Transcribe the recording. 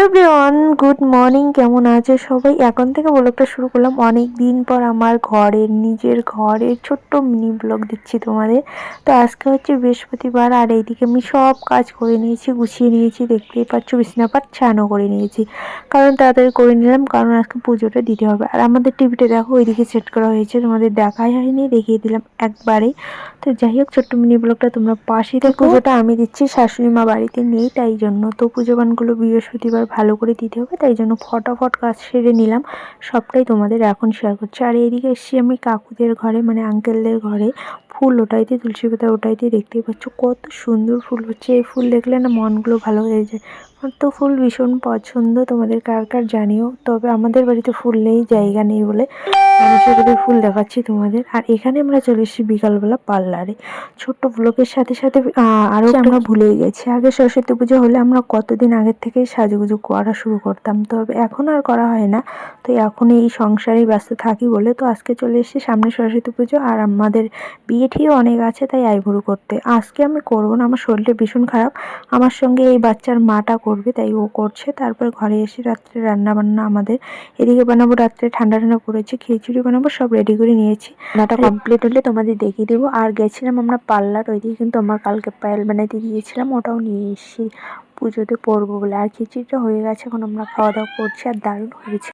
Everyone good morning কেমন আছে সবাই? এখন থেকে ব্লগটা শুরু করলাম। অনেক দিন পর আমার ঘরের নিজের ঘরের ছোট্ট মিনি ব্লগ দিচ্ছি তোমাদের। তো আজকে হচ্ছে বৃহস্পতিবার আর এইদিকে আমি সব কাজ করে নিয়েছি গুছিয়ে নিয়েছি। দেখতেই পাচ্ছ বিছনাপাত ছানো করে নিয়েছি। কারণ তাড়াতাড়ি করে নিলাম কারণ আজকে পুজোটা দিতে হবে। আর আমাদের টিভিটা দেখো ওইদিকে সেট করা হয়েছে। তোমাদের দেখাই হয়নি দেখিয়ে দিলাম একবারেই তো যাই হোক ছোট্ট মিনি ব্লগটা তোমরা পাশে দেখো। পুজোটা আমি দিচ্ছি শাশুড়ি মা বাড়িতে নেই তাই জন্য। তো পুজো বানগুলো বৃহস্পতিবার ভালো করে দিতে হবে, তাই জন্য ফটাফট কাজ সেরে নিলাম। সবটাই তোমাদের এখন শেয়ার করছি। আর এইদিকে এসছি আমি কাকুদের ঘরে মানে আঙ্কেলদের ঘরে। ফুল ওটাইতে, তুলসী পাতা ওটাইতে দেখতেই পাচ্ছ কত সুন্দর ফুল হচ্ছে। এই ফুল দেখলে না মনগুলো ভালো হয়ে যায়। আমার তো ফুল ভীষণ পছন্দ, তোমাদের কার কার জানিও? তবে আমাদের বাড়িতে ফুল নেই, জায়গা নেই বলে। ফুল দেখাচ্ছি তোমাদের। আর এখানে আমরা চলে এসেছি বিকালবেলা পার্লারে। ছোট্ট ব্লকের সাথে সাথে আরও আমরা ভুলেই গেছি। আগে সরস্বতী পুজো হলে আমরা কতদিন আগের থেকে সাজুগুজু করা শুরু করতাম তবে এখন আর করা হয় না। তো এখন এই সংসারে ব্যস্ত থাকি বলে তো আজকে চলে এসেছি সামনে সরস্বতী পুজো। আর আমাদের বিয়ে অনেক আছে তাই আইবুড়ো করতে। আজকে আমি করব না আমার শরীরটা ভীষণ খারাপ। আমার সঙ্গে এই বাচ্চার মাটা করবে তাই ও করছে। তারপর ঘরে এসে রাত্রে রান্না বান্না আমাদের। এদিকে বানাবো রাত্রে ঠান্ডা ঠান্ডা পড়েছে খিচুড়ি বানাবো সব রেডি করে নিয়েছি। রান্নাটা কমপ্লিট হলে তোমাদের দেখিয়ে দেবো। আর গেছিলাম আমরা পার্লার ওইদিকে কিন্তু আমার কালকে পায়েল বানাইতে গিয়েছিলাম ওটাও নিয়ে এসেছি পুজোতে পরবো বলে। আর খিচুড়িটা হয়ে গেছে এখন আমরা খাওয়া দাওয়া করছি আর দারুণ হয়েছে।